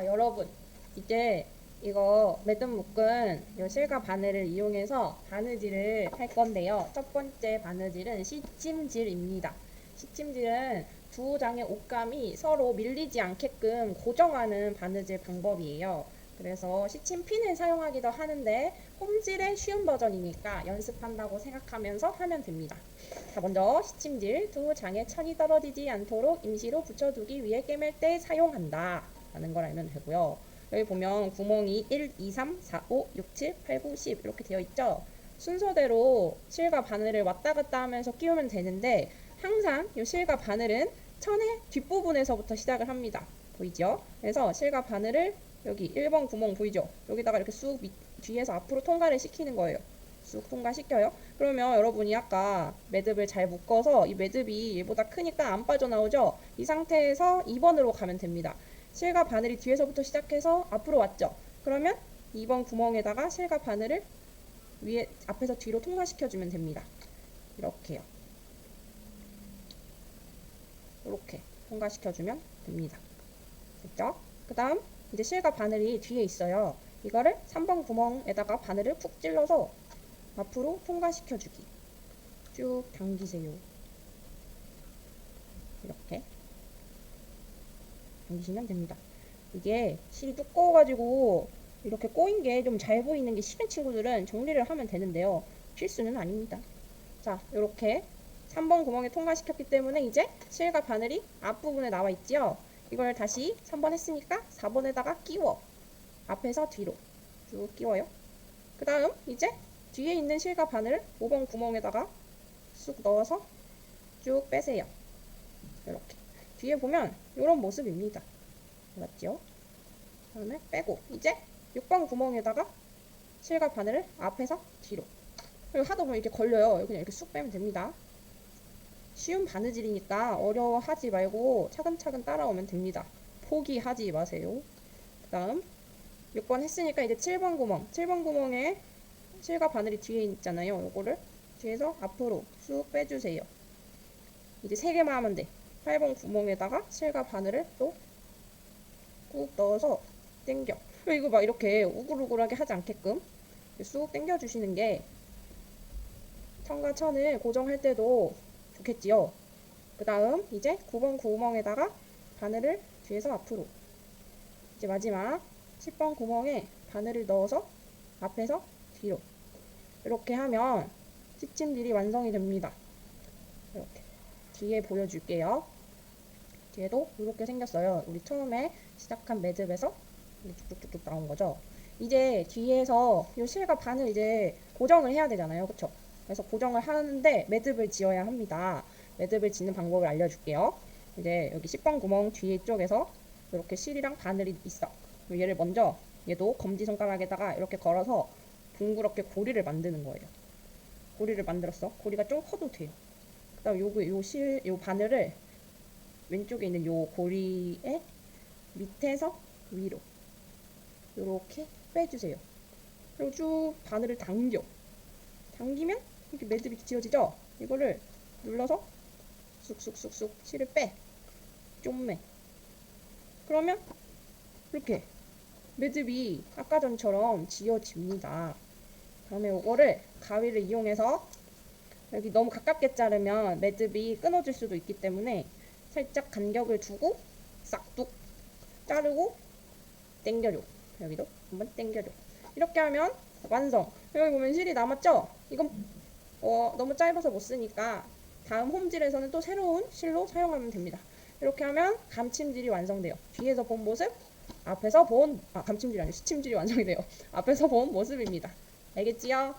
자, 여러분. 이제 이거 매듭 묶은 요 실과 바늘을 이용해서 바느질을 할 건데요. 첫 번째 바느질은 시침질입니다. 시침질은 두 장의 옷감이 서로 밀리지 않게끔 고정하는 바느질 방법이에요. 그래서 시침핀을 사용하기도 하는데 홈질의 쉬운 버전이니까 연습한다고 생각하면서 하면 됩니다. 자, 먼저 시침질 두 장의 천이 떨어지지 않도록 임시로 붙여두기 위해 꿰맬 때 사용한다. 라는 걸 알면 되고요. 여기 보면 구멍이 1, 2, 3, 4, 5, 6, 7, 8, 9, 10 이렇게 되어 있죠. 순서대로 실과 바늘을 왔다 갔다 하면서 끼우면 되는데 항상 이 실과 바늘은 천의 뒷부분에서부터 시작을 합니다. 보이죠? 그래서 실과 바늘을 여기 1번 구멍 보이죠? 여기다가 이렇게 쑥 밑, 뒤에서 앞으로 통과를 시키는 거예요. 쑥 통과시켜요. 그러면 여러분이 아까 매듭을 잘 묶어서 이 매듭이 얘보다 크니까 안 빠져나오죠? 이 상태에서 2번으로 가면 됩니다. 실과 바늘이 뒤에서부터 시작해서 앞으로 왔죠? 그러면 2번 구멍에다가 실과 바늘을 위에 앞에서 뒤로 통과시켜주면 됩니다. 이렇게요. 이렇게 통과시켜주면 됩니다. 됐죠? 그 다음 이제 실과 바늘이 뒤에 있어요. 이거를 3번 구멍에다가 바늘을 푹 찔러서 앞으로 통과시켜주기. 쭉 당기세요. 이렇게 당기시면 됩니다. 이게 실이 두꺼워가지고 이렇게 꼬인 게 좀 잘 보이는 게 싫은 친구들은 정리를 하면 되는데요. 필수는 아닙니다. 자, 이렇게 3번 구멍에 통과시켰기 때문에 이제 실과 바늘이 앞부분에 나와 있지요. 이걸 다시 3번 했으니까 4번에다가 끼워. 앞에서 뒤로 쭉 끼워요. 그 다음 이제 뒤에 있는 실과 바늘을 5번 구멍에다가 쑥 넣어서 쭉 빼세요. 이렇게. 뒤에 보면 이런 모습입니다. 맞죠? 그다음에 빼고 이제 6번 구멍에다가 실과 바늘을 앞에서 뒤로 그리고 하다 보면 이렇게 걸려요. 그냥 이렇게 쑥 빼면 됩니다. 쉬운 바느질이니까 어려워하지 말고 차근차근 따라오면 됩니다. 포기하지 마세요. 그 다음 6번 했으니까 이제 7번 구멍 7번 구멍에 실과 바늘이 뒤에 있잖아요. 요거를 뒤에서 앞으로 쑥 빼주세요. 이제 3개만 하면 돼. 8번 구멍에다가 실과 바늘을 또 꾹 넣어서 당겨. 이거 막 이렇게 우글우글하게 하지 않게끔 쑥 당겨 주시는 게 천과 천을 고정할 때도 좋겠지요. 그 다음 이제 9번 구멍에다가 바늘을 뒤에서 앞으로 이제 마지막 10번 구멍에 바늘을 넣어서 앞에서 뒤로 이렇게 하면 시침질이 완성이 됩니다. 이렇게 뒤에 보여줄게요. 뒤에도 이렇게 생겼어요. 우리 처음에 시작한 매듭에서 쭉쭉쭉쭉 나온 거죠. 이제 뒤에서 이 실과 바늘 이제 고정을 해야 되잖아요. 그쵸? 그래서 고정을 하는데 매듭을 지어야 합니다. 매듭을 짓는 방법을 알려줄게요. 이제 여기 10번 구멍 뒤에 쪽에서 이렇게 실이랑 바늘이 있어. 얘를 먼저 얘도 검지손가락에다가 이렇게 걸어서 둥그렇게 고리를 만드는 거예요. 고리를 만들었어. 고리가 좀 커도 돼요. 그다음 요거 요실 요 바늘을 왼쪽에 있는 요 고리에 밑에서 위로 이렇게 빼주세요. 그리고 쭉 바늘을 당겨. 당기면 이렇게 매듭이 지어지죠? 이거를 눌러서 쑥쑥쑥쑥 실을 빼. 좀매. 그러면 이렇게 매듭이 아까 전처럼 지어집니다. 다음에 이거를 가위를 이용해서 여기 너무 가깝게 자르면 매듭이 끊어질 수도 있기 때문에 살짝 간격을 두고 싹둑 자르고 당겨줘. 여기도 한번 당겨줘. 이렇게 하면 완성. 여기 보면 실이 남았죠? 이건 어, 너무 짧아서 못 쓰니까 다음 홈질에서는 또 새로운 실로 사용하면 됩니다. 이렇게 하면 감침질이 완성돼요. 뒤에서 본 모습, 앞에서 본, 아, 감침질이 아니고 시침질이 완성이 돼요. 앞에서 본 모습입니다. 알겠지요?